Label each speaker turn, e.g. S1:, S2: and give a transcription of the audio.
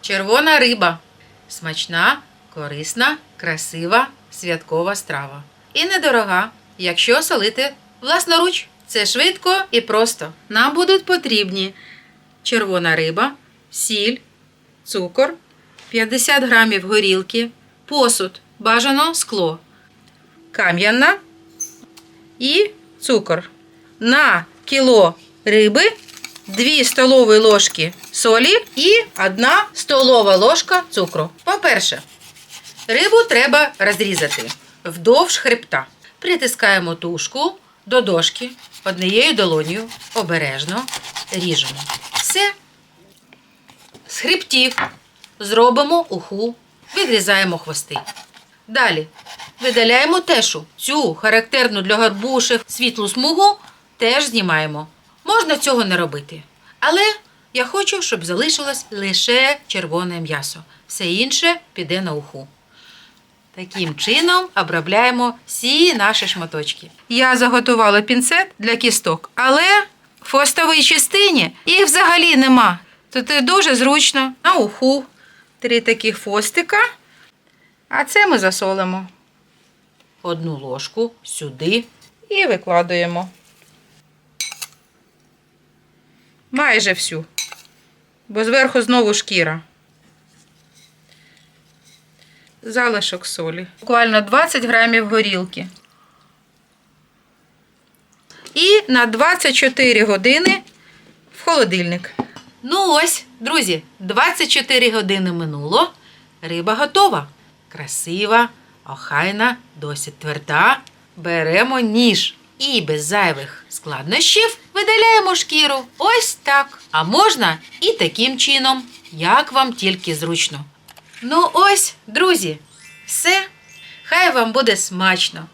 S1: Червона риба. Смачна, корисна, красива, святкова страва. І недорога, якщо солити власноруч. Це швидко і просто. Нам будуть потрібні червона риба, сіль, цукор, 50 грамів горілки, посуд, бажано скло, кам'яна і цукор. На кіло риби 2 столові ложки солі і 1 столова ложка цукру. По-перше, рибу треба розрізати вдовж хребта. Притискаємо тушку до дошки однією долонію, обережно ріжемо. Все. З хребтів зробимо уху, відрізаємо хвости. Далі видаляємо тешу. Цю характерну для гарбушів світлу смугу теж знімаємо. Можна цього не робити. Але я хочу, щоб залишилось лише червоне м'ясо. Все інше піде на уху. Таким чином обробляємо всі наші шматочки. Я заготувала пінцет для кісток, але в хвостовій частині їх взагалі нема. Тут дуже зручно на уху. Три такі хвостика. А це ми засолимо. Одну ложку сюди і викладуємо. Майже всю. Бо зверху знову шкіра. Залишок солі. Буквально 20 грамів горілки. І на 24 години в холодильник. Ну ось, друзі, 24 години минуло. Риба готова. Красива, охайна, досить тверда. Беремо ніж і без зайвих складнощів видаляємо шкіру. Ось так. А можна і таким чином, як вам тільки зручно. Ну ось, друзі, все. Хай вам буде смачно.